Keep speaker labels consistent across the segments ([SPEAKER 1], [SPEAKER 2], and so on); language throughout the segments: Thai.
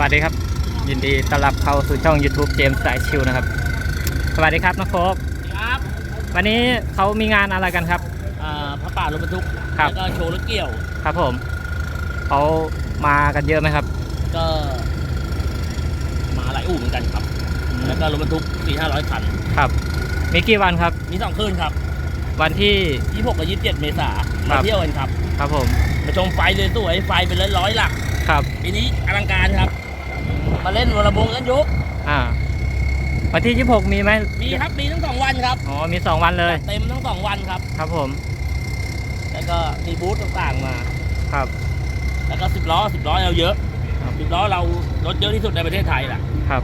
[SPEAKER 1] วัสดีครับ ยินดีต้อนรับเข้าสู่ช่อง YouTube เจมส์สายชิวนะครับ สวัสดีครับน้องโฟก
[SPEAKER 2] ครับ
[SPEAKER 1] วันนี้เขามีงานอะไรกันครับ
[SPEAKER 2] อ่าพระป่ารถบรรทุก
[SPEAKER 1] ครับ
[SPEAKER 2] แล้วก็โชว์รถเกี่ยว
[SPEAKER 1] ครับผมเขามากันเยอะไหมครับ
[SPEAKER 2] ก็มาหลายอู่เหมือนกันครับ แล้วก็รถบรรทุกสี่ห้าร้อยคัน
[SPEAKER 1] ครับ มีกี่วันครับ
[SPEAKER 2] มีสองคืนครับ
[SPEAKER 1] วันที่
[SPEAKER 2] ยี่หกกับยี่สิบเจ็ดเมษา
[SPEAKER 1] ครั
[SPEAKER 2] มา
[SPEAKER 1] บ
[SPEAKER 2] เที่ยวกันครับ
[SPEAKER 1] ครับผม
[SPEAKER 2] มาชมไฟเลยสวยไฟเป็นร้อยร้อยๆหลัก
[SPEAKER 1] ครับ
[SPEAKER 2] ปีนี้อลังการครับ มาเล่นวอลบงกันยุก
[SPEAKER 1] อ่าวันที่ 26 มีไหม
[SPEAKER 2] มีครับมีทั้งสองวันครับ
[SPEAKER 1] อ๋อมี 2 วันเลย
[SPEAKER 2] เต็มทั้งสองวันครับ
[SPEAKER 1] ครับผม
[SPEAKER 2] แล้วก็มีบูธต่างๆมา
[SPEAKER 1] ครับ
[SPEAKER 2] แล้วก็สิบล้อสิบล้อเราเยอะ
[SPEAKER 1] ครับ
[SPEAKER 2] สิบล้อเรารถเยอะที่สุดในประเทศไทยแหละ
[SPEAKER 1] ครับ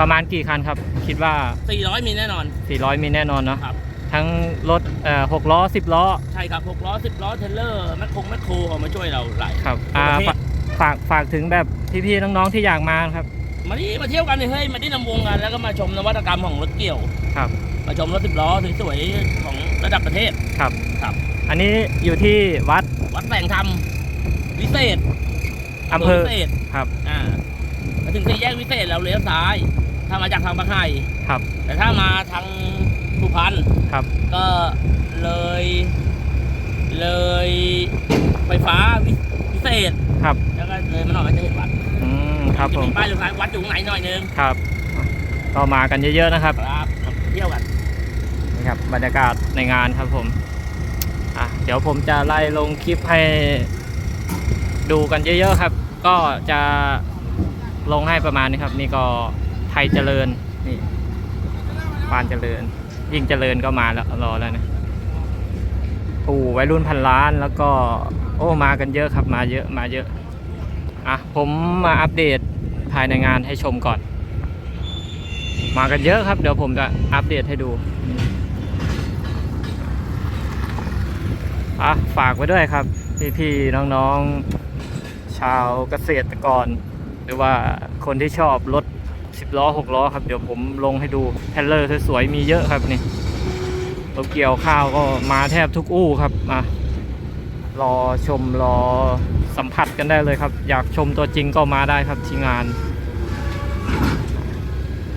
[SPEAKER 1] ประมาณกี่คันครับ คิดว่า
[SPEAKER 2] สี่ร้อยมีแน่นอน
[SPEAKER 1] 400 มีแน่นอนเนาะ
[SPEAKER 2] ครับ
[SPEAKER 1] ทั้งรถเอ่อ6ล้อ10ล้อ
[SPEAKER 2] ใช่ครับหกล้อสิบล้อเทรลเลอร์แมคโครแมคโครเอามาช่วยเราหลาย
[SPEAKER 1] ครับอ่า
[SPEAKER 2] ทั่วประเทศ
[SPEAKER 1] ฝากฝากฝากถึงแบบพี่ๆน้องๆที่อยากมาครับ
[SPEAKER 2] มาที่มาเที่ยวกันเลยเฮ้ยมาที่นำวงกันแล้วก็มาชมนวัตกรรมของรถเกี่ยว
[SPEAKER 1] ครับ
[SPEAKER 2] มาชมรถสิบล้อสวยๆของระดับประเทศ
[SPEAKER 1] ครับ
[SPEAKER 2] ครับ
[SPEAKER 1] อันนี้อยู่ที่วัด
[SPEAKER 2] วัดแสงธรรมวิเศษ
[SPEAKER 1] อำเภอ
[SPEAKER 2] วิเศษ
[SPEAKER 1] ครับ
[SPEAKER 2] อ่ามาถึงสี่แยกวิเศษเราเลี้ยวซ้าย ถ้ามาจากทางบางไห่
[SPEAKER 1] ครับ
[SPEAKER 2] แต่ถ้ามาทาง สุพรรณ
[SPEAKER 1] ครับ
[SPEAKER 2] ก็เลย เลยไฟฟ้าวิวิเศษ
[SPEAKER 1] ครับ
[SPEAKER 2] แล้วก็เลยมาหน่อยก็จะเห็นวัด
[SPEAKER 1] อืมครับผม
[SPEAKER 2] จะป้ายเลี้ยวซ้ายวัดอยู่ตรงไหนหน่อยนึง
[SPEAKER 1] ครับก็มากันเยอะๆนะครับ
[SPEAKER 2] ครับมาเที่ยวกัน
[SPEAKER 1] นี่ครับบรรยากาศในงานครับผม อะ เดี๋ยวผมจะไล่ลงคลิปให้ดูกันเยอะๆครับ ก็จะลงให้ประมาณนี้ครับ นี่ก็ไทยเจริญ นี่ปานเจริญ ยิ่งเจริญก็มาแล้วรอแล้วนะปู่วัยรุ่นพันล้านแล้วก็ โอ้มากันเยอะครับมาเยอะมาเยอะอะผมมาอัปเดตภายในงานให้ชมก่อน มากันเยอะครับ เดี๋ยวผมจะอัปเดตให้ดูอะฝากไว้ด้วยครับ พี่ๆน้องๆ ชาวเกษตรกร หรือว่าคนที่ชอบรถ 10ล้อ6ล้อครับ เดี๋ยวผมลงให้ดูเทรลเลอร์สวยๆมีเยอะครับนี่รถเกี่ยวข้าวก็มาแทบทุกอู้ครับมารอชมรอสัมผัสกันได้เลยครับ อยากชมตัวจริงก็มาได้ครับที่งาน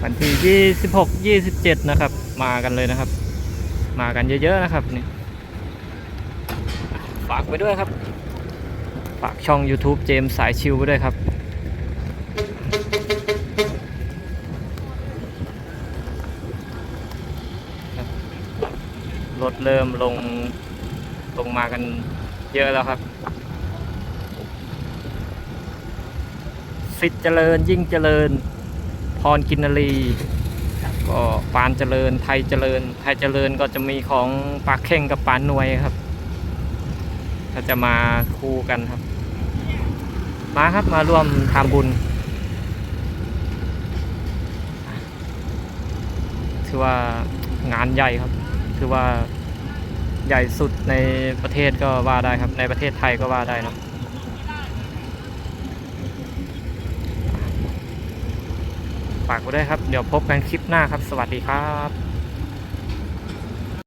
[SPEAKER 1] วันที่ 26 27 นะครับ มากันเลยนะครับ มากันเยอะๆนะครับนี่ฝากไปด้วยครับ ฝากช่อง YouTube เจมสายชิวไว้ด้วยครับ รถเริ่มลงลงมากันเยอะแล้วครับ สิทธิ์เจริญยิ่งเจริญ พรกินรีก็ปานเจริญไทยเจริญ ไทยเจริญก็จะมีของปากเข่งกับปานหน่วยครับก็จะมาคู่กันครับ มาครับมาร่วมทำบุญ ถือว่างานใหญ่ครับ ถือว่าใหญ่สุดในประเทศก็ว่าได้ครับ ในประเทศไทยก็ว่าได้เนะฝากไว้ด้วยครับ เดี๋ยวพบกันคลิปหน้าครับ สวัสดีครับ